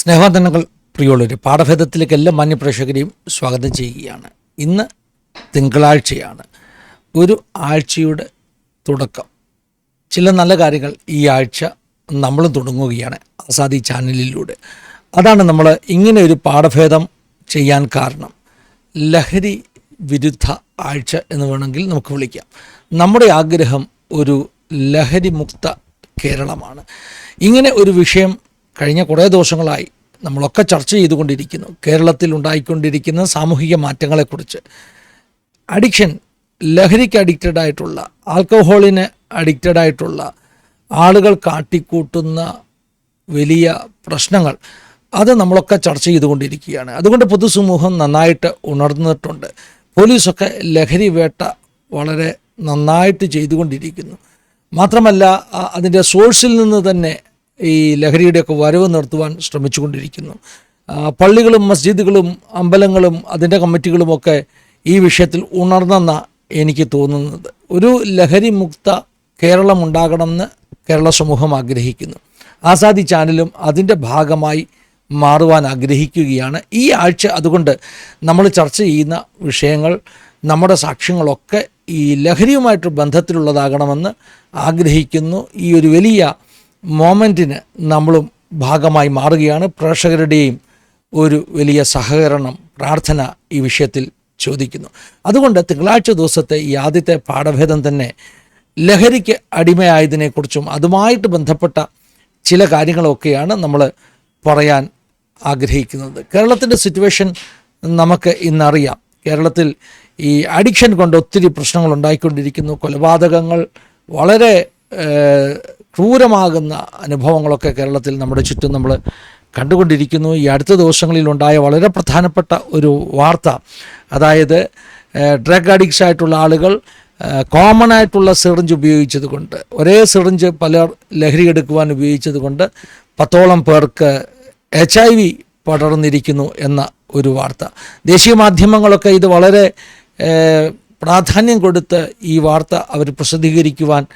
സ്നേഹവന്ദനങ്ങൾ പ്രിയുള്ളവർ പാഠഭേദത്തിലേക്ക് എല്ലാ മാന്യപ്രേക്ഷകരെയും സ്വാഗതം ചെയ്യുകയാണ്. ഇന്ന് തിങ്കളാഴ്ചയാണ്. ഒരു ആഴ്ചയുടെ തുടക്കം. ചില നല്ല കാര്യങ്ങൾ ഈ ആഴ്ച നമ്മളും തുടങ്ങുകയാണ് ആസാദി ചാനലിലൂടെ. അതാണ് നമ്മൾ ഇങ്ങനെ ഒരു പാഠഭേദം ചെയ്യാൻ കാരണം. ലഹരി വിരുദ്ധ ആഴ്ച എന്ന് വേണമെങ്കിൽ നമുക്ക് വിളിക്കാം. നമ്മുടെ ആഗ്രഹം ഒരു ലഹരി മുക്ത കേരളമാണ്. ഇങ്ങനെ ഒരു വിഷയം കഴിഞ്ഞ കുറേ ദിവസങ്ങളായി നമ്മളൊക്കെ ചർച്ച ചെയ്തുകൊണ്ടിരിക്കുന്നു. കേരളത്തിൽ ഉണ്ടായിക്കൊണ്ടിരിക്കുന്ന സാമൂഹിക മാറ്റങ്ങളെക്കുറിച്ച്. അഡിക്ഷൻ ലഹരിക്ക് അഡിക്റ്റഡ് ആയിട്ടുള്ള ആൽക്കഹോളിന് അഡിക്റ്റഡ് ആയിട്ടുള്ള ആളുകൾ കാട്ടിക്കൂട്ടുന്ന വലിയ പ്രശ്നങ്ങൾ അത് നമ്മളൊക്കെ ചർച്ച ചെയ്തുകൊണ്ടിരിക്കുകയാണ്. അതുകൊണ്ട് പൊതുസമൂഹം നന്നായിട്ട് ഉണർന്നിട്ടുണ്ട്. പോലീസൊക്കെ ലഹരി വേട്ട വളരെ നന്നായിട്ട് ചെയ്തുകൊണ്ടിരിക്കുന്നു. മാത്രമല്ല അതിന്റെ സോഴ്സിൽ നിന്ന് തന്നെ ഈ ലഹരിയുടെയൊക്കെ വരവ് നടത്തുവാൻ ശ്രമിച്ചുകൊണ്ടിരിക്കുന്നു. പള്ളികളും മസ്ജിദുകളും അമ്പലങ്ങളും അതിന്റെ കമ്മിറ്റികളുമൊക്കെ ഈ വിഷയത്തിൽ ഉണർന്നെന്ന എനിക്ക് തോന്നുന്നത്. ഒരു ലഹരി മുക്ത കേരളം ഉണ്ടാകണമെന്ന് കേരള സമൂഹം ആഗ്രഹിക്കുന്നു. ആസാദി ചാനലും അതിന്റെ ഭാഗമായി മാറുവാൻ ആഗ്രഹിക്കുകയാണ്. ഈ ആഴ്ച അതുകൊണ്ട് നമ്മൾ ചർച്ച ചെയ്യുന്ന വിഷയങ്ങൾ നമ്മുടെ സാക്ഷ്യങ്ങളൊക്കെ ഈ ലഹരിയുമായിട്ട് ബന്ധത്തിലുള്ളതാകണമെന്ന് ആഗ്രഹിക്കുന്നു. ഈ ഒരു വലിയ മോമെന്റിന് നമ്മളും ഭാഗമായി മാറുകയാണ്. പ്രേക്ഷകരുടെയും ഒരു വലിയ സഹകരണം പ്രാർത്ഥന ഈ വിഷയത്തിൽ ചോദിക്കുന്നു. അതുകൊണ്ട് തിങ്കളാഴ്ച ദിവസത്തെ ഈ ആദ്യത്തെ പാഠഭേദം തന്നെ ലഹരിക്ക് അടിമയായതിനെക്കുറിച്ചും അതുമായിട്ട് ബന്ധപ്പെട്ട ചില കാര്യങ്ങളൊക്കെയാണ് നമ്മൾ പറയാൻ ആഗ്രഹിക്കുന്നത്. കേരളത്തിന്റെ സിറ്റുവേഷൻ നമുക്ക് ഇന്നറിയാം. കേരളത്തിൽ ഈ അഡിക്ഷൻ കൊണ്ട് ഒത്തിരി പ്രശ്നങ്ങൾ ഉണ്ടായിക്കൊണ്ടിരിക്കുന്നു. കൊലപാതകങ്ങൾ വളരെ ക്രൂരമാകുന്ന അനുഭവങ്ങളൊക്കെ കേരളത്തിൽ നമ്മുടെ ചുറ്റും നമ്മൾ കണ്ടുകൊണ്ടിരിക്കുന്നു. ഈ അടുത്ത ദിവസങ്ങളിലുണ്ടായ വളരെ പ്രധാനപ്പെട്ട ഒരു വാർത്ത അതായത് ഡ്രഗ് അഡിക്ട്സ് ആയിട്ടുള്ള ആളുകൾ കോമൺ ആയിട്ടുള്ള സിറിഞ്ച് ഉപയോഗിച്ചത് കൊണ്ട് ഒരേ സിറിഞ്ച് പലർ ലഹരി എടുക്കുവാൻ ഉപയോഗിച്ചത് കൊണ്ട് പത്തോളം പേർക്ക് എച്ച് ഐ വി പടർന്നിരിക്കുന്നു എന്ന ഒരു വാർത്ത. ദേശീയ മാധ്യമങ്ങളൊക്കെ ഇത് വളരെ പ്രാധാന്യം കൊടുത്ത് ഈ വാർത്ത അവർ പ്രസിദ്ധീകരിക്കുവാൻ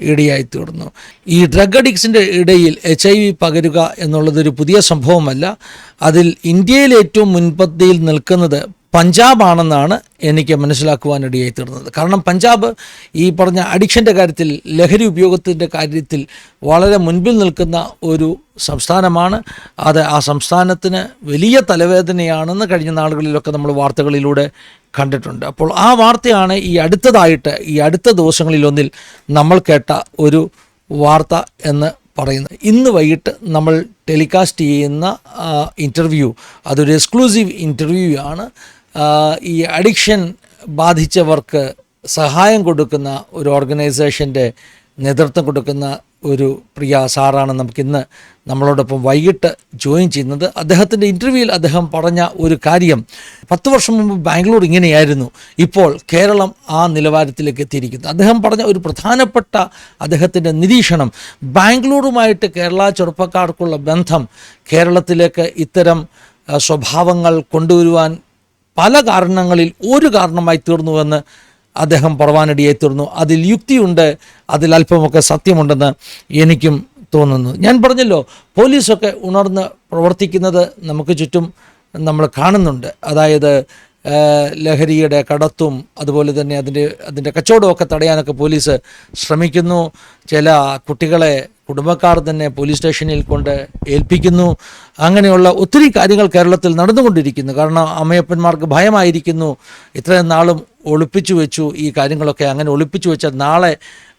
ഇടയായി തീർന്നു. ഈ ഡ്രഗ് അഡിക്സിന്റെ ഇടയിൽ എച്ച് ഐ വി പകരുക എന്നുള്ളതൊരു പുതിയ സംഭവമല്ല. അതിൽ ഇന്ത്യയിൽ ഏറ്റവും മുൻപന്തിയിൽ നിൽക്കുന്നത് പഞ്ചാബാണെന്നാണ് എനിക്ക് മനസ്സിലാക്കുവാനിടയായി തീർന്നത്. കാരണം പഞ്ചാബ് ഈ പറഞ്ഞ അഡിക്ഷന്റെ കാര്യത്തിൽ ലഹരി ഉപയോഗത്തിന്റെ കാര്യത്തിൽ വളരെ മുൻപിൽ നിൽക്കുന്ന ഒരു സംസ്ഥാനമാണ്. അത് ആ സംസ്ഥാനത്തിന് വലിയ തലവേദനയാണെന്ന് കഴിഞ്ഞ നാളുകളിലൊക്കെ നമ്മൾ വാർത്തകളിലൂടെ കണ്ടിട്ടുണ്ട്. അപ്പോൾ ആ വാർത്തയാണ് ഈ അടുത്തതായിട്ട് ഈ അടുത്ത ദിവസങ്ങളിലൊന്നിൽ നമ്മൾ കേട്ട ഒരു വാർത്ത എന്ന് പറയുന്നത്. ഇന്ന് വൈകിട്ട് നമ്മൾ ടെലികാസ്റ്റ് ചെയ്യുന്ന ഇന്റർവ്യൂ അതൊരു എക്സ്ക്ലൂസീവ് ഇന്റർവ്യൂ ആണ് ഈ അഡിക്ഷൻ ബാധിച്ചവർക്ക് സഹായം കൊടുക്കുന്ന ഒരു ഓർഗനൈസേഷന്റെ നേതൃത്വം കൊടുക്കുന്ന ഒരു പ്രിയ സാറാണ് നമുക്കിന്ന് നമ്മളോടൊപ്പം വൈകിട്ട് ജോയിൻ ചെയ്യുന്നത്. അദ്ദേഹത്തിന്റെ ഇന്റർവ്യൂവിൽ അദ്ദേഹം പറഞ്ഞ ഒരു കാര്യം പത്ത് വർഷം മുമ്പ് ബാംഗ്ലൂർ ഇങ്ങനെയായിരുന്നു ഇപ്പോൾ കേരളം ആ നിലവാരത്തിലേക്ക് എത്തിയിരിക്കുന്നു. അദ്ദേഹം പറഞ്ഞ ഒരു പ്രധാനപ്പെട്ട അദ്ദേഹത്തിന്റെ നിരീക്ഷണം ബാംഗ്ലൂരുമായിട്ട് കേരള ചെറുപ്പക്കാർക്കുള്ള ബന്ധം കേരളത്തിലേക്ക് ഇത്തരം സ്വഭാവങ്ങൾ കൊണ്ടുവരുവാൻ പല കാരണങ്ങളിൽ ഒരു കാരണമായി തീർന്നുവെന്ന് അദ്ദേഹം പറവാനടിയായി തീർന്നു. അതിൽ യുക്തിയുണ്ട് അതിൽ അല്പമൊക്കെ സത്യമുണ്ടെന്ന് എനിക്കും തോന്നുന്നു. ഞാൻ പറഞ്ഞല്ലോ പോലീസൊക്കെ ഉണർന്ന് പ്രവർത്തിക്കുന്നത് നമുക്ക് ചുറ്റും നമ്മൾ കാണുന്നുണ്ട്. അതായത് ലഹരിയുടെ കടത്തും അതുപോലെ തന്നെ അതിന്റെ അതിന്റെ കച്ചവടമൊക്കെ തടയാനൊക്കെ പോലീസ് ശ്രമിക്കുന്നു. ചില കുട്ടികളെ കുടുംബക്കാർ തന്നെ പോലീസ് സ്റ്റേഷനിൽ കൊണ്ട് ഏൽപ്പിക്കുന്നു. അങ്ങനെയുള്ള ഒത്തിരി കാര്യങ്ങൾ കേരളത്തിൽ നടന്നുകൊണ്ടിരിക്കുന്നു. കാരണം അമ്മയപ്പന്മാർക്ക് ഭയമായിരിക്കുന്നു. ഇത്രയും നാളും ഒളിപ്പിച്ചു വെച്ചു ഈ കാര്യങ്ങളൊക്കെ. അങ്ങനെ ഒളിപ്പിച്ചു വെച്ചാൽ നാളെ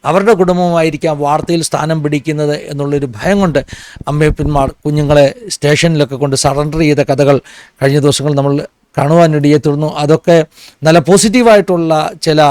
അവരുടെ കുടുംബമായിരിക്കാം വാർത്തയിൽ സ്ഥാനം പിടിക്കുന്നത് എന്നുള്ളൊരു ഭയം കൊണ്ട് അമ്മയപ്പന്മാർ കുഞ്ഞുങ്ങളെ സ്റ്റേഷനിലൊക്കെ കൊണ്ട് സറണ്ടർ ചെയ്ത കഥകൾ കഴിഞ്ഞ ദിവസങ്ങൾ നമ്മൾ കാണുവാനിടയെ തീർന്നു അതൊക്കെ നല്ല പോസിറ്റീവായിട്ടുള്ള ചില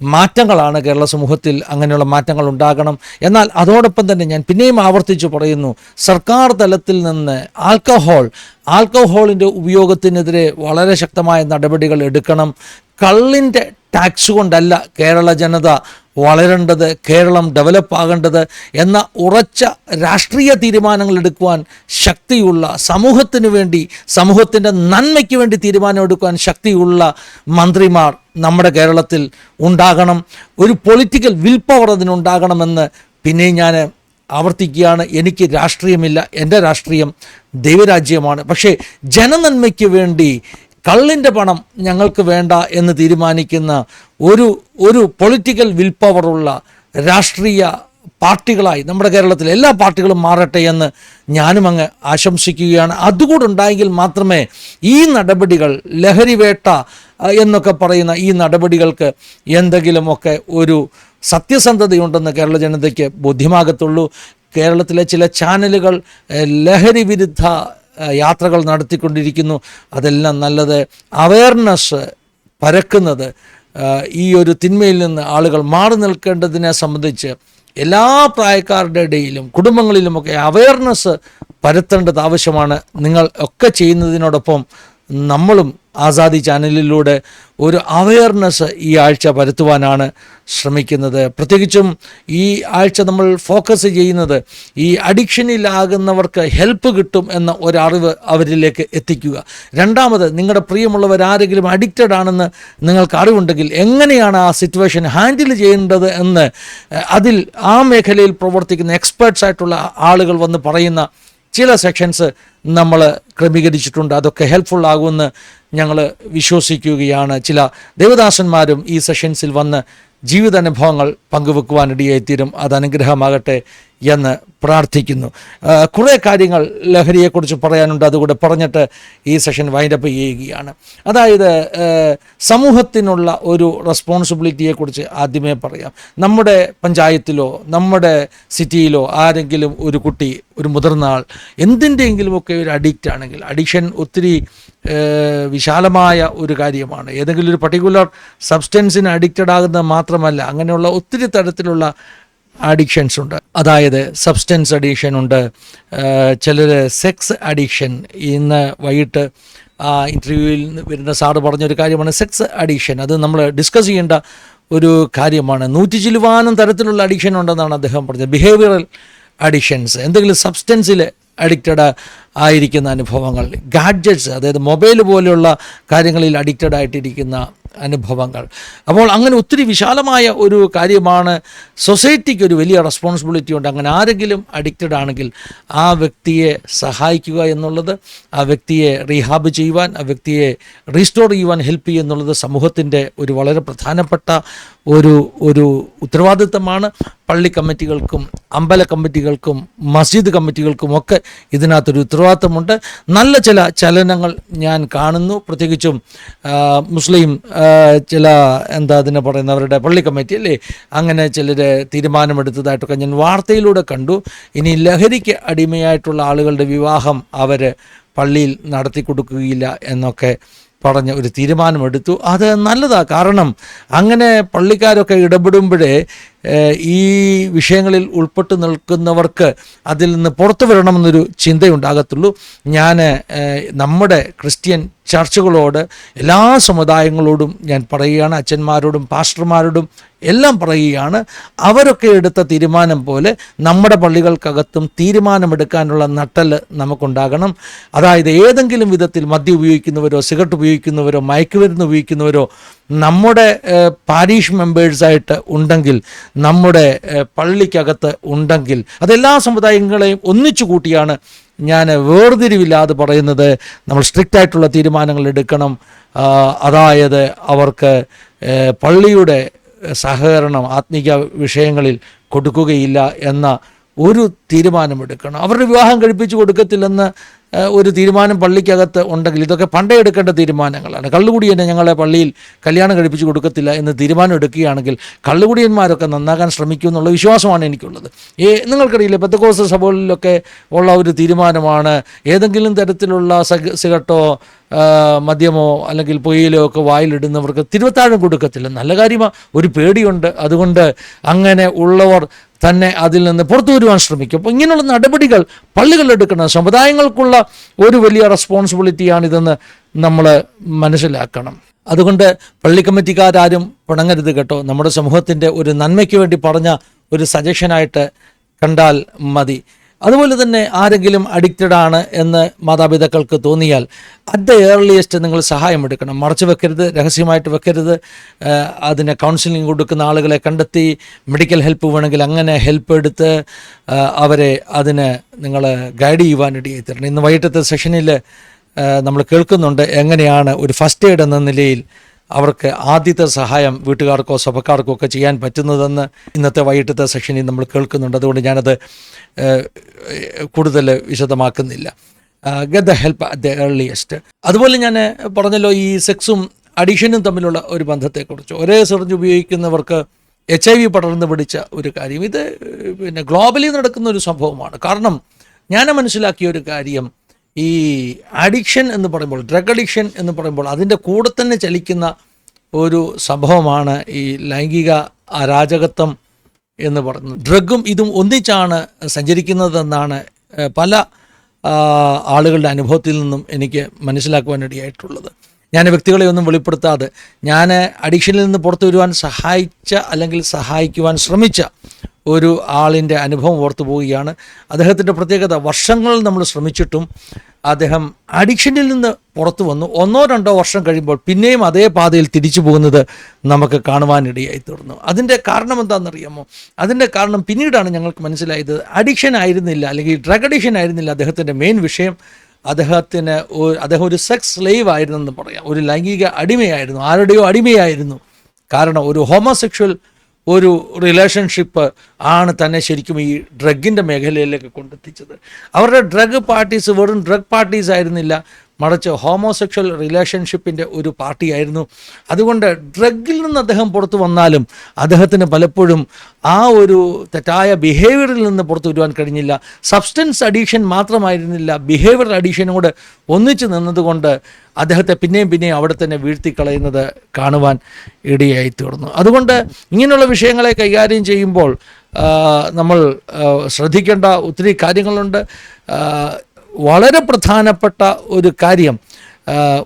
മാറ്റങ്ങളാണ് കേരള സമൂഹത്തിൽ അങ്ങനെയുള്ള മാറ്റങ്ങൾ ഉണ്ടാകണം. എന്നാൽ അതോടൊപ്പം തന്നെ ഞാൻ പിന്നെയും ആവർത്തിച്ചു പറയുന്നു സർക്കാർ തലത്തിൽ നിന്ന് ആൽക്കഹോൾ ആൽക്കഹോളിന്റെ ഉപയോഗത്തിനെതിരെ വളരെ ശക്തമായ നടപടികൾ എടുക്കണം. കള്ളിന്റെ ടാക്സ് കൊണ്ടല്ല കേരള ജനത വളരേണ്ടത് കേരളം ഡെവലപ്പ് ആകേണ്ടത് എന്ന ഉറച്ച രാഷ്ട്രീയ തീരുമാനങ്ങൾ എടുക്കുവാൻ ശക്തിയുള്ള സമൂഹത്തിന് വേണ്ടി സമൂഹത്തിന്റെ നന്മയ്ക്ക് വേണ്ടി തീരുമാനമെടുക്കുവാൻ ശക്തിയുള്ള മന്ത്രിമാർ നമ്മുടെ കേരളത്തിൽ ഉണ്ടാകണം. ഒരു പൊളിറ്റിക്കൽ വിൽ പവർ അതിനുണ്ടാകണമെന്ന് പിന്നെയും ഞാൻ ആവർത്തിക്കുകയാണ്. എനിക്ക് രാഷ്ട്രീയമില്ല. എന്റെ രാഷ്ട്രീയം ദൈവരാജ്യമാണ്. പക്ഷേ ജനനന്മയ്ക്ക് വേണ്ടി കള്ളിന്റെ പണം ഞങ്ങൾക്ക് വേണ്ട എന്ന് തീരുമാനിക്കുന്ന ഒരു ഒരു പൊളിറ്റിക്കൽ വിൽ പവറുള്ള രാഷ്ട്രീയ പാർട്ടികളായി നമ്മുടെ കേരളത്തിലെ എല്ലാ പാർട്ടികളും മാറട്ടെ എന്ന് ഞാനും അങ്ങ് ആശംസിക്കുകയാണ്. അതുകൂടെ ഉണ്ടായെങ്കിൽ മാത്രമേ ഈ നടപടികൾ ലഹരിവേട്ട വേട്ട എന്നൊക്കെ പറയുന്ന ഈ നടപടികൾക്ക് എന്തെങ്കിലുമൊക്കെ ഒരു സത്യസന്ധതയുണ്ടെന്ന് കേരള ജനതയ്ക്ക് ബോധ്യമാകത്തുള്ളൂ. കേരളത്തിലെ ചില ചാനലുകൾ ലഹരി വിരുദ്ധ യാത്രകൾ നടത്തിക്കൊണ്ടിരിക്കുന്നു. അതെല്ലാം നല്ലത്. അവയർനെസ് പരക്കുന്നത് ഈ ഒരു തിന്മയിൽ നിന്ന് ആളുകൾ മാറി നിൽക്കേണ്ടതിനെ സംബന്ധിച്ച് എല്ലാ പ്രായക്കാരുടെ ഇടയിലും കുടുംബങ്ങളിലുമൊക്കെ അവയർനെസ് പരത്തേണ്ടത് ആവശ്യമാണ്. നിങ്ങൾ ഒക്കെ ചെയ്യുന്നതിനോടൊപ്പം നമ്മളും ആസാദി ചാനലിലൂടെ ഒരു അവയർനെസ് ഈ ആഴ്ച വരുത്തുവാനാണ് ശ്രമിക്കുന്നത്. പ്രത്യേകിച്ചും ഈ ആഴ്ച നമ്മൾ ഫോക്കസ് ചെയ്യുന്നത് ഈ അഡിക്ഷനിലാകുന്നവർക്ക് ഹെൽപ്പ് കിട്ടും എന്ന ഒരറിവ് അവരിലേക്ക് എത്തിക്കുക. രണ്ടാമത് നിങ്ങളുടെ പ്രിയമുള്ളവർ ആരെങ്കിലും അഡിക്റ്റഡ് ആണെന്ന് നിങ്ങൾക്ക് അറിവുണ്ടെങ്കിൽ എങ്ങനെയാണ് ആ സിറ്റുവേഷൻ ഹാൻഡിൽ ചെയ്യേണ്ടത് എന്ന് അതിൽ ആ മേഖലയിൽ പ്രവർത്തിക്കുന്ന എക്സ്പേർട്സ് ആയിട്ടുള്ള ആളുകൾ വന്ന് പറയുന്ന ചില സെക്ഷൻസ് നമ്മൾ ക്രമീകരിച്ചിട്ടുണ്ട്. അതൊക്കെ ഹെൽപ്ഫുൾ ആകുമെന്ന് ഞങ്ങൾ വിശ്വസിക്കുകയാണ്. ചില ദേവദാസന്മാരും ഈ സെഷൻസിൽ വന്ന് ജീവിതാനുഭവങ്ങൾ പങ്കുവെക്കുവാനിടയായിത്തീരും. അത് അനുഗ്രഹമാകട്ടെ എന്ന് പ്രാർത്ഥിക്കുന്നു. കുറേ കാര്യങ്ങൾ ലഹരിയെക്കുറിച്ച് പറയാനുണ്ട്. അതുകൂടെ പറഞ്ഞിട്ട് ഈ സെഷൻ വൈൻഡപ്പ് ചെയ്യുകയാണ്. അതായത് സമൂഹത്തിനുള്ള ഒരു റെസ്പോൺസിബിലിറ്റിയെക്കുറിച്ച് ആദ്യമേ പറയാം. നമ്മുടെ പഞ്ചായത്തിലോ നമ്മുടെ സിറ്റിയിലോ ആരെങ്കിലും ഒരു കുട്ടി ഒരു മുതിർന്ന ആൾ എന്തിന്റെയെങ്കിലുമൊക്കെ ഒരു അഡിക്റ്റ് ആണെങ്കിൽ അഡിക്ഷൻ ഒത്തിരി വിശാലമായ ഒരു കാര്യമാണ്. ഏതെങ്കിലും ഒരു പർട്ടിക്കുലർ സബ്സ്റ്റൻസിന് അഡിക്റ്റഡ് ആകുന്നത് മാത്രമല്ല അങ്ങനെയുള്ള ഒത്തിരി തരത്തിലുള്ള അഡിക്ഷൻസ് ഉണ്ട്. അതായത് സബ്സ്റ്റൻസ് അഡിക്ഷൻ ഉണ്ട്. ചിലർ സെക്സ് അഡിക്ഷൻ ഇന്ന് വൈകിട്ട് ആ ഇന്റർവ്യൂവിൽ വരുന്ന സാറ് പറഞ്ഞൊരു കാര്യമാണ്. സെക്സ് അഡിക്ഷൻ അത് നമ്മൾ ഡിസ്കസ് ചെയ്യേണ്ട ഒരു കാര്യമാണ്. നൂറ്റി ചിലുവാനം തരത്തിലുള്ള അഡിക്ഷൻ ഉണ്ടെന്നാണ് അദ്ദേഹം പറഞ്ഞത്. ബിഹേവിയറൽ അഡിക്ഷൻസ് എന്തെങ്കിലും സബ്സ്റ്റൻസിൽ അഡിക്റ്റഡ് ആയിരിക്കുന്ന അനുഭവങ്ങൾ. ഗാഡ്ജറ്റ്സ് അതായത് മൊബൈൽ പോലെയുള്ള കാര്യങ്ങളിൽ അഡിക്റ്റഡ് ആയിട്ടിരിക്കുന്ന അനുഭവങ്ങൾ. അപ്പോൾ അങ്ങനെ ഒത്തിരി വിശാലമായ ഒരു കാര്യമാണ്. സൊസൈറ്റിക്ക് ഒരു വലിയ റെസ്പോൺസിബിലിറ്റി ഉണ്ട്. അങ്ങനെ ആരെങ്കിലും അഡിക്റ്റഡ് ആണെങ്കിൽ ആ വ്യക്തിയെ സഹായിക്കുക എന്നുള്ളത് ആ വ്യക്തിയെ റീഹാബ് ചെയ്യുവാൻ ആ വ്യക്തിയെ റീസ്റ്റോർ ചെയ്യുവാൻ ഹെൽപ്പ് ചെയ്യുക എന്നുള്ളത് സമൂഹത്തിന്റെ ഒരു വളരെ പ്രധാനപ്പെട്ട ഒരു ഒരു ഉത്തരവാദിത്തമാണ്. പള്ളി കമ്മിറ്റികൾക്കും അമ്പല കമ്മിറ്റികൾക്കും മസ്ജിദ് കമ്മിറ്റികൾക്കും ഒക്കെ ഇതിനകത്തൊരു ഉത്തരവാദിത്തമുണ്ട്. നല്ല ചില ചലനങ്ങൾ ഞാൻ കാണുന്നു. പ്രത്യേകിച്ചും മുസ്ലിം ചില എന്താ അതിനെ പറയുന്നവരുടെ പള്ളി കമ്മിറ്റി അല്ലേ? അങ്ങനെ ചിലർ തീരുമാനമെടുത്തതായിട്ടൊക്കെ ഞാൻ വാർത്തയിലൂടെ കണ്ടു. ഇനി ലഹരിക്ക് അടിമയായിട്ടുള്ള ആളുകളുടെ വിവാഹം അവർ പള്ളിയിൽ നടത്തി കൊടുക്കുകയില്ല എന്നൊക്കെ പറഞ്ഞ ഒരു തീരുമാനമെടുത്തു. അത് നല്ലതാണ് കാരണം അങ്ങനെ പള്ളിക്കാരൊക്കെ ഇടപെടുമ്പോഴേ ഈ വിഷയങ്ങളിൽ ഉൾപ്പെട്ട് നിൽക്കുന്നവർക്ക് അതിൽ നിന്ന് പുറത്തു വരണമെന്നൊരു ചിന്തയുണ്ടാകത്തുള്ളൂ. ഞാൻ നമ്മുടെ ക്രിസ്ത്യൻ ചർച്ചുകളോട് എല്ലാ സമുദായങ്ങളോടും ഞാൻ പറയുകയാണ് അച്ഛന്മാരോടും പാസ്റ്റർമാരോടും എല്ലാം പറയുകയാണ്. അവരൊക്കെ എടുത്ത തീരുമാനം പോലെ നമ്മുടെ പള്ളികൾക്കകത്തും തീരുമാനമെടുക്കാനുള്ള നട്ടൽ നമുക്കുണ്ടാകണം. അതായത് ഏതെങ്കിലും വിധത്തിൽ മദ്യം ഉപയോഗിക്കുന്നവരോ സിഗരറ്റ് ഉപയോഗിക്കുന്നവരോ മയക്കുമരുന്ന് ഉപയോഗിക്കുന്നവരോ നമ്മുടെ പാരീഷ് മെമ്പേഴ്സായിട്ട് ഉണ്ടെങ്കിൽ നമ്മുടെ പള്ളിക്കകത്ത് ഉണ്ടെങ്കിൽ അതെല്ലാ സമുദായങ്ങളെയും ഒന്നിച്ചു കൂട്ടിയാണ് ഞാൻ വേർതിരിവില്ലാതെ പറയുന്നത്. നമ്മൾ സ്ട്രിക്റ്റ് ആയിട്ടുള്ള തീരുമാനങ്ങൾ എടുക്കണം. അതായത് അവർക്ക് പള്ളിയുടെ സഹകരണം ആത്മീക വിഷയങ്ങളിൽ കൊടുക്കുകയില്ല എന്ന ഒരു തീരുമാനമെടുക്കണം. അവരുടെ വിവാഹം കഴിപ്പിച്ചു കൊടുക്കത്തില്ലെന്ന് ഒരു തീരുമാനം പള്ളിക്കകത്ത് ഉണ്ടെങ്കിൽ ഇതൊക്കെ പണ്ടേ എടുക്കേണ്ട തീരുമാനങ്ങളാണ്. കള്ളുകുടി തന്നെ ഞങ്ങളെ പള്ളിയിൽ കല്യാണം കഴിപ്പിച്ച് കൊടുക്കത്തില്ല എന്ന് തീരുമാനം എടുക്കുകയാണെങ്കിൽ കള്ളുകുടിയന്മാരൊക്കെ നന്നാകാൻ ശ്രമിക്കും എന്നുള്ള വിശ്വാസമാണ് എനിക്കുള്ളത്. ഏ നിങ്ങൾക്കറിയില്ല പെത്തക്കോസ് സഭകളിലൊക്കെ ഉള്ള ഒരു തീരുമാനമാണ് ഏതെങ്കിലും തരത്തിലുള്ള സിഗട്ടോ മദ്യമോ അല്ലെങ്കിൽ പൊയ്യിലോ ഒക്കെ വായിലിടുന്നവർക്ക് തിരുവത്താഴം കൊടുക്കത്തില്ല. നല്ല കാര്യമാണ് ഒരു പേടിയുണ്ട്. അതുകൊണ്ട് അങ്ങനെ ഉള്ളവർ തന്നെ അതിൽ നിന്ന് പുറത്തു വരുവാൻ ശ്രമിക്കും. അപ്പോൾ ഇങ്ങനെയുള്ള നടപടികൾ പള്ളികൾ സമുദായങ്ങൾക്കുള്ള ഒരു വലിയ റെസ്പോൺസിബിലിറ്റിയാണിതെന്ന് നമ്മൾ മനസ്സിലാക്കണം. അതുകൊണ്ട് പള്ളി കമ്മിറ്റിക്കാരും പിണങ്ങരുത് കേട്ടോ. നമ്മുടെ സമൂഹത്തിന്റെ ഒരു നന്മയ്ക്ക് വേണ്ടി പറഞ്ഞ ഒരു സജഷനായിട്ട് കണ്ടാൽ മതി. അതുപോലെ തന്നെ ആരെങ്കിലും അഡിക്റ്റഡ് ആണ് എന്ന് മാതാപിതാക്കൾക്ക് തോന്നിയാൽ അറ്റ് ദ ഏർലിയസ്റ്റ് നിങ്ങൾ സഹായം എടുക്കണം. മറച്ചു വെക്കരുത് രഹസ്യമായിട്ട് വെക്കരുത്. അതിന് കൗൺസിലിംഗ് കൊടുക്കുന്ന ആളുകളെ കണ്ടെത്തി മെഡിക്കൽ ഹെൽപ്പ് വേണമെങ്കിൽ അങ്ങനെ ഹെൽപ്പ് എടുത്ത് അവരെ അതിന് നിങ്ങൾ ഗൈഡ് ചെയ്യുവാനിടയായി തരണം. ഇന്ന് വൈകിട്ടത്തെ സെഷനിൽ നമ്മൾ കേൾക്കുന്നുണ്ട് എങ്ങനെയാണ് ഒരു ഫസ്റ്റ് എയ്ഡ് എന്ന നിലയിൽ അവർക്ക് ആദ്യത്തെ സഹായം വീട്ടുകാർക്കോ സഭക്കാർക്കോ ഒക്കെ ചെയ്യാൻ പറ്റുന്നതെന്ന് ഇന്നത്തെ വൈകിട്ടത്തെ സെഷനിൽ നമ്മൾ കേൾക്കുന്നുണ്ട്. അതുകൊണ്ട് ഞാനത് കൂടുതൽ വിശദമാക്കുന്നില്ല. Get the help at the earliest അതുപോലെ ഞാൻ പറഞ്ഞല്ലോ ഈ സെക്സും അഡിക്ഷനും തമ്മിലുള്ള ഒരു ബന്ധത്തെക്കുറിച്ച്. ഒരേ സെറിഞ്ച് ഉപയോഗിക്കുന്നവർക്ക് എച്ച് ഐ വി പടർന്ന് പിടിച്ച ഒരു കാര്യം. ഇത് പിന്നെ ഗ്ലോബലി നടക്കുന്ന ഒരു സംഭവമാണ്. കാരണം ഞാൻ മനസ്സിലാക്കിയ ഒരു കാര്യം ഈ അഡിക്ഷൻ എന്ന് പറയുമ്പോൾ ഡ്രഗ് അഡിക്ഷൻ എന്ന് പറയുമ്പോൾ അതിന്റെ കൂടെ തന്നെ ചലിക്കുന്ന ഒരു സംഭവമാണ് ഈ ലൈംഗിക അരാജകത്വം എന്ന് പറയുന്നത്. ഡ്രഗും ഇതും ഒന്നിച്ചാണ് സഞ്ചരിക്കുന്നതെന്നാണ് പല ആളുകളുടെ അനുഭവത്തിൽ നിന്നും എനിക്ക് മനസ്സിലാക്കുവാനിടയായിട്ടുള്ളത് ഞാൻ വ്യക്തികളെ ഒന്നും വെളിപ്പെടുത്താതെ ഞാൻ അഡിക്ഷനിൽ നിന്ന് പുറത്തു വരുവാൻ സഹായിച്ച അല്ലെങ്കിൽ സഹായിക്കുവാൻ ശ്രമിച്ച ഒരു ആളിന്റെ അനുഭവം ഓർത്തു പോവുകയാണ്. അദ്ദേഹത്തിന്റെ പ്രത്യേകത വർഷങ്ങൾ നമ്മൾ ശ്രമിച്ചിട്ടും അദ്ദേഹം അഡിക്ഷനിൽ നിന്ന് പുറത്തു വന്നു. ഒന്നോ രണ്ടോ വർഷം കഴിയുമ്പോൾ പിന്നെയും അതേ പാതയിൽ തിരിച്ചു പോകുന്നത് നമുക്ക് കാണുവാനിടയായി തീർന്നു അതിന്റെ കാരണം എന്താണെന്നറിയാമോ? അതിന്റെ കാരണം പിന്നീടാണ് ഞങ്ങൾക്ക് മനസ്സിലായത്. അഡിക്ഷൻ ആയിരുന്നില്ല അല്ലെങ്കിൽ ഡ്രഗ് അഡിക്ഷൻ ആയിരുന്നില്ല അദ്ദേഹത്തിന്റെ മെയിൻ വിഷയം. അദ്ദേഹത്തിന് അദ്ദേഹം ഒരു സെക്സ് സ്ലേവ് ആയിരുന്നെന്ന് പറയാം. ഒരു ലൈംഗിക അടിമയായിരുന്നു. ആരുടെയോ അടിമയായിരുന്നു. കാരണം ഒരു ഹോമോസെക്ഷൽ ഒരു റിലേഷൻഷിപ്പ് ആണ് തന്നെ ശരിക്കും ഈ ഡ്രഗിന്റെ മേഖലയിലേക്ക് കൊണ്ടെത്തിച്ചത്. അവരുടെ ഡ്രഗ് പാർട്ടീസ് വെറും ഡ്രഗ് പാർട്ടീസ് ആയിരുന്നില്ല. മറിച്ച് ഹോമോസെക്ഷൽ റിലേഷൻഷിപ്പിന്റെ ഒരു പാർട്ടിയായിരുന്നു. അതുകൊണ്ട് ഡ്രഗിൽ നിന്ന് അദ്ദേഹം പുറത്തു വന്നാലും അദ്ദേഹത്തിന് പലപ്പോഴും ആ ഒരു തെറ്റായ ബിഹേവിയറിൽ നിന്ന് പുറത്തു വരുവാൻ കഴിഞ്ഞില്ല. സബ്സ്റ്റൻസ് അഡീഷൻ മാത്രമായിരുന്നില്ല. ബിഹേവിയർ അഡീഷനോട് ഒന്നിച്ചു നിന്നതുകൊണ്ട് അദ്ദേഹത്തെ പിന്നെയും പിന്നെയും അവിടെ തന്നെ വീഴ്ത്തിക്കളയുന്നത് കാണുവാൻ ഇടയായി തീർന്നു അതുകൊണ്ട് ഇങ്ങനെയുള്ള വിഷയങ്ങളെ കൈകാര്യം ചെയ്യുമ്പോൾ നമ്മൾ ശ്രദ്ധിക്കേണ്ട ഒത്തിരി കാര്യങ്ങളുണ്ട്. വളരെ പ്രധാനപ്പെട്ട ഒരു കാര്യം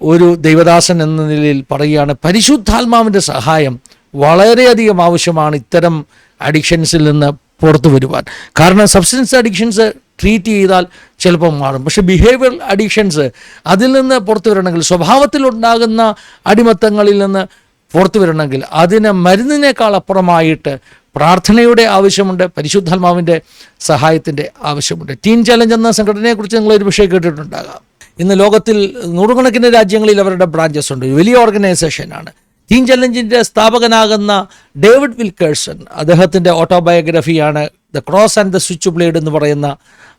ഒരു ദൈവദാസൻ എന്ന നിലയിൽ പറയുകയാണ് പരിശുദ്ധാത്മാവിന്റെ സഹായം വളരെയധികം ആവശ്യമാണ് ഇത്തരം അഡിക്ഷൻസിൽ നിന്ന് പുറത്തു വരുവാൻ. കാരണം സബ്സ്റ്റൻസ് അഡിക്ഷൻസ് ട്രീറ്റ് ചെയ്താൽ ചിലപ്പോൾ മാറും. പക്ഷേ ബിഹേവിയർ അഡിക്ഷൻസ് അതിൽ നിന്ന് പുറത്തു വരണമെങ്കിൽ സ്വഭാവത്തിലുണ്ടാകുന്ന അടിമത്തങ്ങളിൽ നിന്ന് പുറത്തു വരണമെങ്കിൽ അതിന് മരുന്നിനേക്കാൾ അപ്പുറമായിട്ട് പ്രാർത്ഥനയുടെ ആവശ്യമുണ്ട് പരിശുദ്ധാത്മാവിന്റെ സഹായത്തിന്റെ ആവശ്യമുണ്ട്. ടീൻ ചലഞ്ച് എന്ന സംഘടനയെക്കുറിച്ച് നിങ്ങൾ ഒരു വിഷയം കേട്ടിട്ടുണ്ടാകാം. ഇന്ന് ലോകത്തിൽ നൂറുകണക്കിന് രാജ്യങ്ങളിൽ അവരുടെ ബ്രാഞ്ചസ് ഉണ്ട്. വലിയ ഓർഗനൈസേഷനാണ് ടീൻ ചലഞ്ചിന്റെ സ്ഥാപകനാകുന്ന ഡേവിഡ് വിൽക്കേഴ്സൺ അദ്ദേഹത്തിന്റെ ഓട്ടോബയോഗ്രഫിയാണ് the cross and the switchblade എന്ന് പറയുന്ന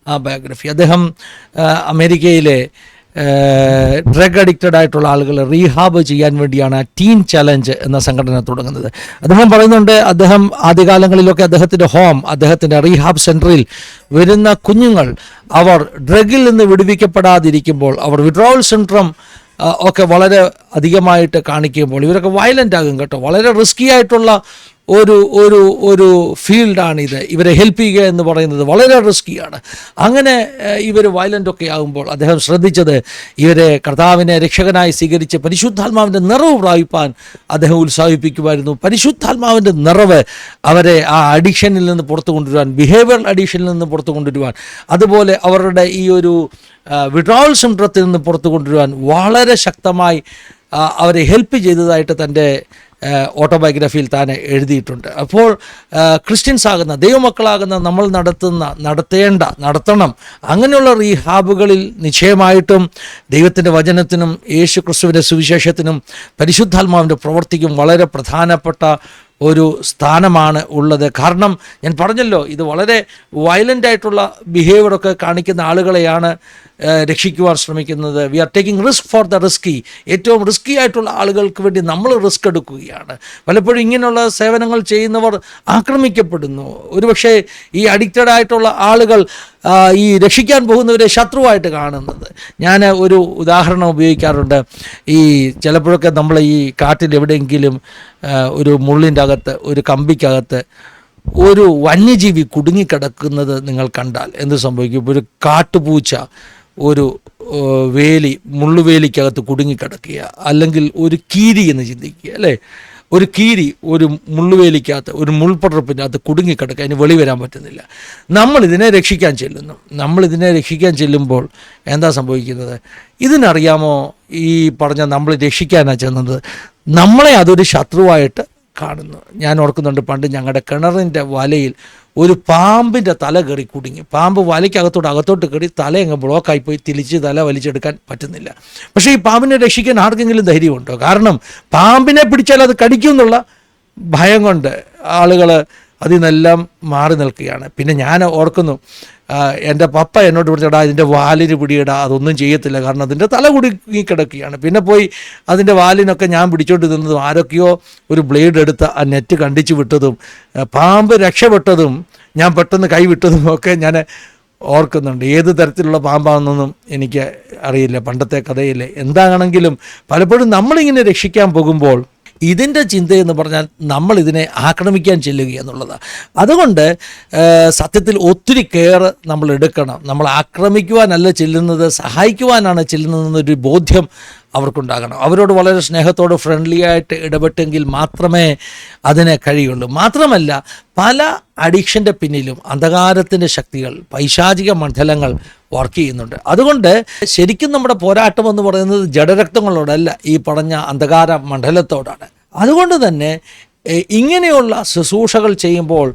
ആ ബയോഗ്രഫി അദ്ദേഹം അമേരിക്കയിലെ ഡ്രഗ് അഡിക്റ്റഡ് ആയിട്ടുള്ള ആളുകളെ റീഹാബ് ചെയ്യാൻ വേണ്ടിയാണ് ടീൻ ചലഞ്ച് എന്ന സംഘടന തുടങ്ങുന്നത്. അദ്ദേഹം പറയുന്നുണ്ട് അദ്ദേഹം ആദ്യകാലങ്ങളിലൊക്കെ അദ്ദേഹത്തിന്റെ ഹോം അദ്ദേഹത്തിന്റെ റീഹാബ് സെന്ററിൽ വരുന്ന കുഞ്ഞുങ്ങൾ അവർ ഡ്രഗിൽ നിന്ന് വിടുവിക്കപ്പെടാതിരിക്കുമ്പോൾ അവർ വിഡ്രോവൽ സിൻഡ്രം ഒക്കെ വളരെ അധികമായിട്ട് കാണിക്കുമ്പോൾ ഇവരൊക്കെ വയലന്റ് ആകും കേട്ടോ. വളരെ റിസ്കി ആയിട്ടുള്ള ഒരു ഒരു ഒരു ഫീൽഡാണിത്. ഇവരെ ഹെൽപ്പ് ചെയ്യുക എന്ന് പറയുന്നത് വളരെ റിസ്കിയാണ്. അങ്ങനെ ഇവർ വയലന്റൊക്കെ ആകുമ്പോൾ അദ്ദേഹം ശ്രദ്ധിച്ചത് ഇവരെ കർത്താവിനെ രക്ഷകനായി സ്വീകരിച്ച് പരിശുദ്ധാത്മാവിന്റെ നിറവ് പ്രാപിപ്പാൻ അദ്ദേഹം ഉത്സാഹിപ്പിക്കുമായിരുന്നു. പരിശുദ്ധാത്മാവിന്റെ നിറവ് അവരെ ആ അഡിക്ഷനിൽ നിന്ന് പുറത്തു കൊണ്ടുവരുവാൻ ബിഹേവിയർ അഡിക്ഷനിൽ നിന്ന് പുറത്തു കൊണ്ടുവരുവാൻ അതുപോലെ അവരുടെ ഈ ഒരു വിഡ്രോവൽ സിംഡ്രത്തിൽ നിന്ന് പുറത്തു കൊണ്ടുവരുവാൻ വളരെ ശക്തമായി അവരെ ഹെൽപ്പ് ചെയ്തതായിട്ട് തന്റെ ഓട്ടോബയോഗ്രഫിയിൽ താൻ എഴുതിയിട്ടുണ്ട്. അപ്പോൾ ക്രിസ്ത്യൻസ് ആകുന്ന ദൈവമക്കളാകുന്ന നമ്മൾ നടത്തുന്ന നടത്തേണ്ട നടത്തണം അങ്ങനെയുള്ള റീഹാബുകളിൽ നിശ്ചയമായിട്ടും ദൈവത്തിന്റെ വചനത്തിനും യേശു ക്രിസ്തുവിന്റെ സുവിശേഷത്തിനും പരിശുദ്ധാത്മാവിന്റെ പ്രവർത്തിക്കും വളരെ പ്രധാനപ്പെട്ട ഒരു സ്ഥാനമാണ് ഉള്ളത്. കാരണം ഞാൻ പറഞ്ഞല്ലോ ഇത് വളരെ വയലന്റ് ആയിട്ടുള്ള ബിഹേവിയറൊക്കെ കാണിക്കുന്ന ആളുകളെയാണ് രക്ഷിക്കുവാൻ ശ്രമിക്കുന്നത്. We are taking risk for the risky ഏറ്റവും റിസ്കി ആയിട്ടുള്ള ആളുകൾക്ക് വേണ്ടി നമ്മൾ റിസ്ക് എടുക്കുകയാണ്. പലപ്പോഴും ഇങ്ങനെയുള്ള സേവനങ്ങൾ ചെയ്യുന്നവർ ആക്രമിക്കപ്പെടുന്നു. ഒരുപക്ഷെ ഈ അഡിക്റ്റഡ് ആയിട്ടുള്ള ആളുകൾ ഈ രക്ഷിക്കാൻ പോകുന്നവരെ ശത്രുവായിട്ട് കാണുന്നത്. ഞാൻ ഒരു ഉദാഹരണം ഉപയോഗിക്കാറുണ്ട്. ഈ ചിലപ്പോഴൊക്കെ നമ്മൾ ഈ കാട്ടിൽ എവിടെയെങ്കിലും ഒരു മുള്ളിന്റെ അകത്ത് ഒരു കമ്പിക്കകത്ത് ഒരു വന്യജീവി കുടുങ്ങിക്കിടക്കുന്നത് നിങ്ങൾ കണ്ടാൽ എന്ത് സംഭവിക്കും? ഒരു കാട്ടുപൂച്ച ഒരു വേലി മുള്ളുവേലിക്കകത്ത് കുടുങ്ങിക്കിടക്കുക അല്ലെങ്കിൽ ഒരു കീരി എന്ന് ചിന്തിക്കുക അല്ലേ? ഒരു കീരി ഒരു മുള്ളുവേലിക്കകത്ത് ഒരു മുൾപടർപ്പിന്റെ അകത്ത് കുടുങ്ങിക്കിടക്കുക അതിന് വെളി വരാൻ പറ്റുന്നില്ല. നമ്മളിതിനെ രക്ഷിക്കാൻ ചെല്ലുന്നു. നമ്മളിതിനെ രക്ഷിക്കാൻ ചെല്ലുമ്പോൾ എന്താ സംഭവിക്കുന്നത്? ഇതിനറിയാമോ ഈ പറഞ്ഞ നമ്മൾ രക്ഷിക്കാനാണ് ചെന്നത്? നമ്മളെ അതൊരു ശത്രുവായിട്ട് കാണുന്നു. ഞാൻ ഓർക്കുന്നുണ്ട് പണ്ട് ഞങ്ങളുടെ കിണറിന്റെ വലയിൽ ഒരു പാമ്പിന്റെ തല കയറി കുടുങ്ങി. പാമ്പ് വലയ്ക്കകത്തോട്ട് അകത്തോട്ട് കയറി തല അങ്ങ് ബ്ലോക്കായി പോയി. തിരിച്ച് തല വലിച്ചെടുക്കാൻ പറ്റുന്നില്ല. പക്ഷേ ഈ പാമ്പിനെ രക്ഷിക്കാൻ ആർക്കെങ്കിലും ധൈര്യമുണ്ടോ? കാരണം പാമ്പിനെ പിടിച്ചാൽ അത് കടിക്കും എന്നുള്ള ഭയം കൊണ്ട് ആളുകൾ അതിൽ നിന്നെല്ലാം മാറി നിൽക്കുകയാണ്. പിന്നെ ഞാൻ ഓർക്കുന്നു എന്റെ പപ്പ എന്നോട് പിടിച്ചടാ ഇതിന്റെ വാലിന് പിടിയിടാ അതൊന്നും ചെയ്യത്തില്ല. കാരണം അതിന്റെ തല കുടുങ്ങി കിടക്കുകയാണ്. പിന്നെ പോയി അതിന്റെ വാലിനൊക്കെ ഞാൻ പിടിച്ചോണ്ട് നിന്നതും ആരൊക്കെയോ ഒരു ബ്ലേഡ് എടുത്ത് ആ നെറ്റ് കണ്ടിച്ചു വിട്ടതും പാമ്പ് രക്ഷപ്പെട്ടതും ഞാൻ പെട്ടെന്ന് കൈവിട്ടതും ഒക്കെ ഞാൻ ഓർക്കുന്നുണ്ട്. ഏത് തരത്തിലുള്ള പാമ്പാണെന്നൊന്നും എനിക്ക് അറിയില്ല. പണ്ടത്തെ കഥയിലെ എന്താണെങ്കിലും പലപ്പോഴും നമ്മളിങ്ങനെ രക്ഷിക്കാൻ പോകുമ്പോൾ ഇതിന്റെ ചിന്തയെന്ന് പറഞ്ഞാൽ നമ്മൾ ഇതിനെ ആക്രമിക്കാൻ ചെല്ലുക എന്നുള്ളതാണ് അതുകൊണ്ട് സത്യത്തിൽ ഒത്തിരി കെയർ നമ്മൾ എടുക്കണം. നമ്മൾ ആക്രമിക്കുവാനല്ല ചെല്ലുന്നത് സഹായിക്കുവാനാണ് ചെല്ലുന്നതെന്നൊരു ബോധ്യം അവർക്കുണ്ടാകണം. അവരോട് വളരെ സ്നേഹത്തോട് ഫ്രണ്ട്ലി ആയിട്ട് ഇടപെട്ടെങ്കിൽ മാത്രമേ അതിനെ കഴിയുള്ളൂ. മാത്രമല്ല പല അഡിക്ഷന്റെ പിന്നിലും അന്ധകാരത്തിന്റെ ശക്തികൾ പൈശാചിക മണ്ഡലങ്ങൾ വർക്ക് ചെയ്യുന്നുണ്ട്. അതുകൊണ്ട് ശരിക്കും നമ്മുടെ പോരാട്ടം എന്ന് പറയുന്നത് ജഡരക്തങ്ങളോടല്ല ഈ പറഞ്ഞ അന്ധകാര മണ്ഡലത്തോടാണ് അതുകൊണ്ട് തന്നെ ഇങ്ങനെയുള്ള ശുശ്രൂഷകൾ ചെയ്യുമ്പോൾ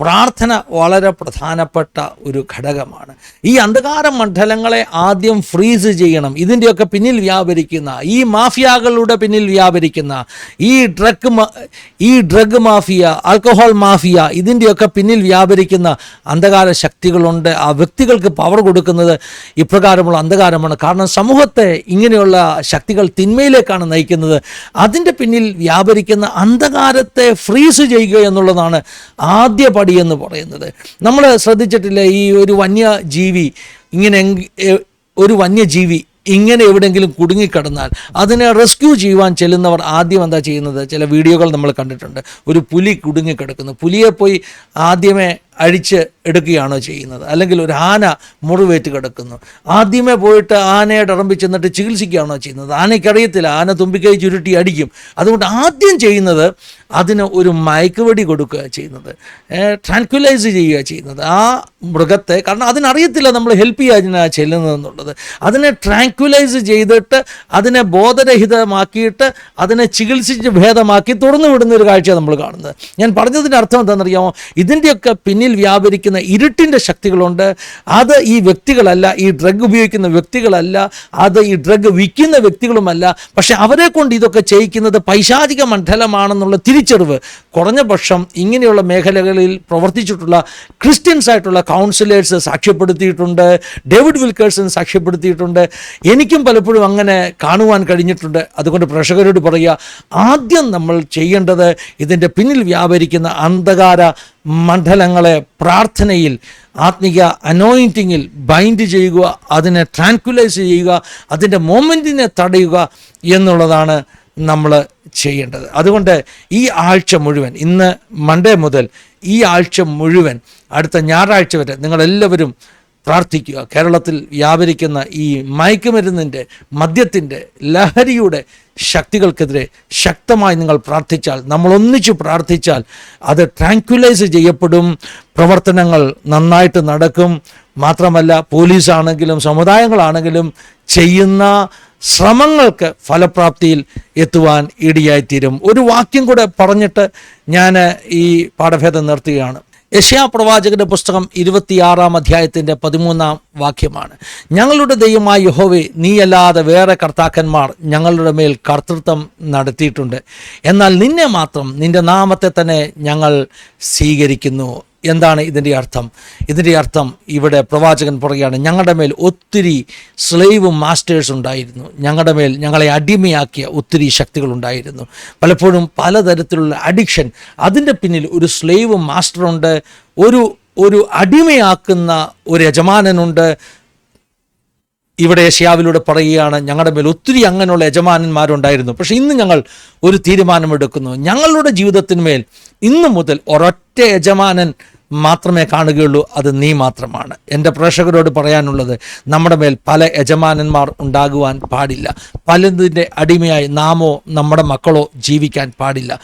പ്രാർത്ഥന വളരെ പ്രധാനപ്പെട്ട ഒരു ഘടകമാണ്. ഈ അന്ധകാര മണ്ഡലങ്ങളെ ആദ്യം ഫ്രീസ് ചെയ്യണം. ഇതിന്റെയൊക്കെ പിന്നിൽ വ്യാപരിക്കുന്ന ഈ മാഫിയകളുടെ പിന്നിൽ വ്യാപരിക്കുന്ന ഈ ഡ്രഗ് ഈ ഡ്രഗ് മാഫിയ ആൽക്കഹോൾ മാഫിയ ഇതിന്റെയൊക്കെ പിന്നിൽ വ്യാപരിക്കുന്ന അന്ധകാര ശക്തികളുണ്ട്. ആ വ്യക്തികൾക്ക് പവർ കൊടുക്കുന്നത് ഇപ്രകാരമുള്ള അന്ധകാരമാണ്. കാരണം സമൂഹത്തെ ഇങ്ങനെയുള്ള ശക്തികൾ തിന്മയിലേക്കാണ് നയിക്കുന്നത്. അതിന്റെ പിന്നിൽ വ്യാപരിക്കുന്ന അന്ധകാരത്തെ ഫ്രീസ് ചെയ്യുക എന്നുള്ളതാണ് ആദ്യ പടി എന്ന് പറയുന്നത്. നമ്മൾ ശ്രദ്ധിച്ചിട്ടില്ല ഈ ഒരു വന്യജീവി ഇങ്ങനെ ഒരു വന്യജീവി ഇങ്ങനെ എവിടെയെങ്കിലും കുടുങ്ങിക്കിടന്നാൽ അതിനെ റെസ്ക്യൂ ചെയ്യുവാൻ ചെല്ലുന്നവർ ആദ്യം എന്താ ചെയ്യുന്നത്? ചില വീഡിയോകൾ നമ്മൾ കണ്ടിട്ടുണ്ട്. ഒരു പുലി കുടുങ്ങിക്കിടക്കുന്നു. പുലിയെ പോയി ആദ്യമേ അഴിച്ച് എടുക്കുകയാണോ ചെയ്യുന്നത്? അല്ലെങ്കിൽ ഒരു ആന മുറിവേറ്റ് കിടക്കുന്നു. ആദ്യമേ പോയിട്ട് ആനയുടെ ഇറമ്പി ചെന്നിട്ട് ചികിത്സിക്കുകയാണോ ചെയ്യുന്നത്? ആനയ്ക്കറിയത്തില്ല. ആന തുമ്പിക്കൈ ചുരുട്ടി അടിക്കും. അതുകൊണ്ട് ആദ്യം ചെയ്യുന്നത് അതിന് ഒരു മയക്കുവടി കൊടുക്കുക ചെയ്യുന്നത്. ട്രാൻക്വലൈസ് ചെയ്യുക ചെയ്യുന്നത്. ആ മൃഗത്തെ കാരണം അതിനറിയത്തില്ല നമ്മൾ ഹെൽപ്പ് ചെയ്യുക അതിനാ ചെല്ലുന്നതെന്നുള്ളത്. അതിനെ ട്രാൻക്വലൈസ് ചെയ്തിട്ട് അതിനെ ബോധരഹിതമാക്കിയിട്ട് അതിനെ ചികിത്സിച്ച് ഭേദമാക്കി തുറന്നു വിടുന്ന ഒരു കാഴ്ച നമ്മൾ കാണുന്നത്. ഞാൻ പറഞ്ഞതിന്റെ അർത്ഥം എന്താണെന്നറിയാമോ? ഇതിന്റെയൊക്കെ പിന്നിൽ വ്യാപരിക്കുന്ന ഇരുട്ടിന്റെ ശക്തികളുണ്ട്. അത് ഈ വ്യക്തികളല്ല ഈ ഡ്രഗ് ഉപയോഗിക്കുന്ന വ്യക്തികളല്ല അത് ഈ ഡ്രഗ് വിൽക്കുന്ന വ്യക്തികളുമല്ല. പക്ഷെ അവരെ കൊണ്ട് ഇതൊക്കെ ചെയ്യിക്കുന്നത് പൈശാചിക മണ്ഡലമാണെന്നുള്ള തിരിച്ചറിവ് കുറഞ്ഞ പക്ഷം ഇങ്ങനെയുള്ള മേഖലകളിൽ പ്രവർത്തിച്ചിട്ടുള്ള ക്രിസ്ത്യൻസ് ആയിട്ടുള്ള കൗൺസിലേഴ്സ് സാക്ഷ്യപ്പെടുത്തിയിട്ടുണ്ട് ഡേവിഡ് വിൽക്കേഴ്സൺ സാക്ഷ്യപ്പെടുത്തിയിട്ടുണ്ട്. എനിക്കും പലപ്പോഴും അങ്ങനെ കാണുവാൻ കഴിഞ്ഞിട്ടുണ്ട്. അതുകൊണ്ട് പ്രേക്ഷകരോട് പറയുക ആദ്യം നമ്മൾ ചെയ്യേണ്ടത് ഇതിന്റെ പിന്നിൽ വ്യാപരിക്കുന്ന അന്ധകാര മണ്ഡലങ്ങളെ പ്രാർത്ഥനയിൽ ആത്മിക അനോയിന്റിങ്ങിൽ ബൈൻഡ് ചെയ്യുക അതിനെ ട്രാൻക്വലൈസ് ചെയ്യുക അതിന്റെ മൊമെന്റിനെ തടയുക എന്നുള്ളതാണ് നമ്മൾ ചെയ്യേണ്ടത്. അതുകൊണ്ട് ഈ ആഴ്ച മുഴുവൻ ഇന്ന് മൺഡേ മുതൽ ഈ ആഴ്ച മുഴുവൻ അടുത്ത ഞായറാഴ്ച വരെ നിങ്ങളെല്ലാവരും പ്രാർത്ഥിക്കുക. കേരളത്തിൽ വ്യാപരിക്കുന്ന ഈ മയക്കുമരുന്നിന്റെ മദ്യത്തിന്റെ ലഹരിയുടെ ശക്തികൾക്കെതിരെ ശക്തമായി നിങ്ങൾ പ്രാർത്ഥിച്ചാൽ നമ്മൾ ഒന്നിച്ചു പ്രാർത്ഥിച്ചാൽ അത് ട്രാങ്ക്വിലൈസ് ചെയ്യപ്പെടും. പ്രവർത്തനങ്ങൾ നന്നായിട്ട് നടക്കും. മാത്രമല്ല പോലീസാണെങ്കിലും സമുദായങ്ങളാണെങ്കിലും ചെയ്യുന്ന ശ്രമങ്ങൾക്ക് ഫലപ്രാപ്തിയിൽ എത്തുവാൻ ഇടിയായിത്തീരും. ഒരു വാക്യം കൂടെ പറഞ്ഞിട്ട് ഞാൻ ഈ പാഠഭേദം നിർത്തുകയാണ്. യശയാ പ്രവാചകന്റെ പുസ്തകം ഇരുപത്തിയാറാം അധ്യായത്തിന്റെ പതിമൂന്നാം വാക്യമാണ്. ഞങ്ങളുടെ ദൈവമായ യഹോവെ നീയല്ലാതെ വേറെ കർത്താക്കന്മാർ ഞങ്ങളുടെ മേൽ കർത്തൃത്വം നടത്തിയിട്ടുണ്ട്. എന്നാൽ നിന്നെ മാത്രം നിന്റെ നാമത്തെ തന്നെ ഞങ്ങൾ സ്വീകരിക്കുന്നു. എന്താണ് ഇതിന്റെ അർത്ഥം? ഇതിന്റെ അർത്ഥം ഇവിടെ പ്രവാചകൻ പറയുകയാണ് ഞങ്ങളുടെ മേൽ ഒത്തിരി സ്ലേവും മാസ്റ്റേഴ്സ് ഉണ്ടായിരുന്നു. ഞങ്ങളുടെ മേൽ ഞങ്ങളെ അടിമയാക്കിയ ഒത്തിരി ശക്തികളുണ്ടായിരുന്നു പലപ്പോഴും പലതരത്തിലുള്ള അഡിക്ഷൻ അതിന്റെ പിന്നിൽ ഒരു സ്ലേവ് മാസ്റ്ററുണ്ട് ഒരു ഒരു അടിമയാക്കുന്ന ഒരു യജമാനനുണ്ട് ഇവിടെ ഏഷ്യാവിലൂടെ പറയുകയാണ് ഞങ്ങളുടെ മേൽ ഒത്തിരി അങ്ങനെയുള്ള യജമാനന്മാരുണ്ടായിരുന്നു. പക്ഷേ ഇന്ന് ഞങ്ങൾ ഒരു തീരുമാനമെടുക്കുന്നു. ഞങ്ങളുടെ ജീവിതത്തിന്മേൽ ഇന്നു മുതൽ ഒരൊറ്റ യജമാനൻ മാത്രമേ കാണുകയുള്ളൂ അത് നീ മാത്രമാണ്. എന്റെ പ്രേക്ഷകരോട് പറയാനുള്ളത് നമ്മുടെ മേൽ പല യജമാനന്മാർ ഉണ്ടാകുവാൻ പാടില്ല. പലതിന്റെ അടിമയായി നാമോ നമ്മുടെ മക്കളോ ജീവിക്കാൻ പാടില്ല.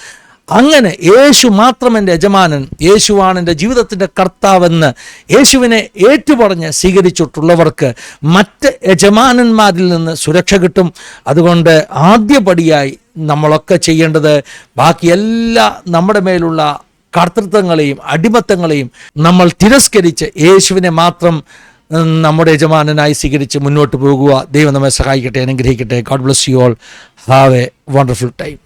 അങ്ങനെ യേശു മാത്രം എന്റെ യജമാനൻ യേശുവാണ് എന്റെ ജീവിതത്തിന്റെ കർത്താവെന്ന് യേശുവിനെ ഏറ്റുപറഞ്ഞ് സ്വീകരിച്ചിട്ടുള്ളവർക്ക് മറ്റ് യജമാനന്മാരിൽ നിന്ന് സുരക്ഷ കിട്ടും. അതുകൊണ്ട് ആദ്യപടിയായി നമ്മളൊക്കെ ചെയ്യേണ്ടത് ബാക്കി എല്ലാ നമ്മുടെ മേലുള്ള കർത്തൃത്വങ്ങളെയും അടിമത്തങ്ങളെയും നമ്മൾ തിരസ്കരിച്ച് യേശുവിനെ മാത്രം നമ്മുടെ യജമാനനായി സ്വീകരിച്ച് മുന്നോട്ട് പോകുക. ദൈവം നമ്മെ സഹായിക്കട്ടെ അനുഗ്രഹിക്കട്ടെ. God bless you all have a wonderful time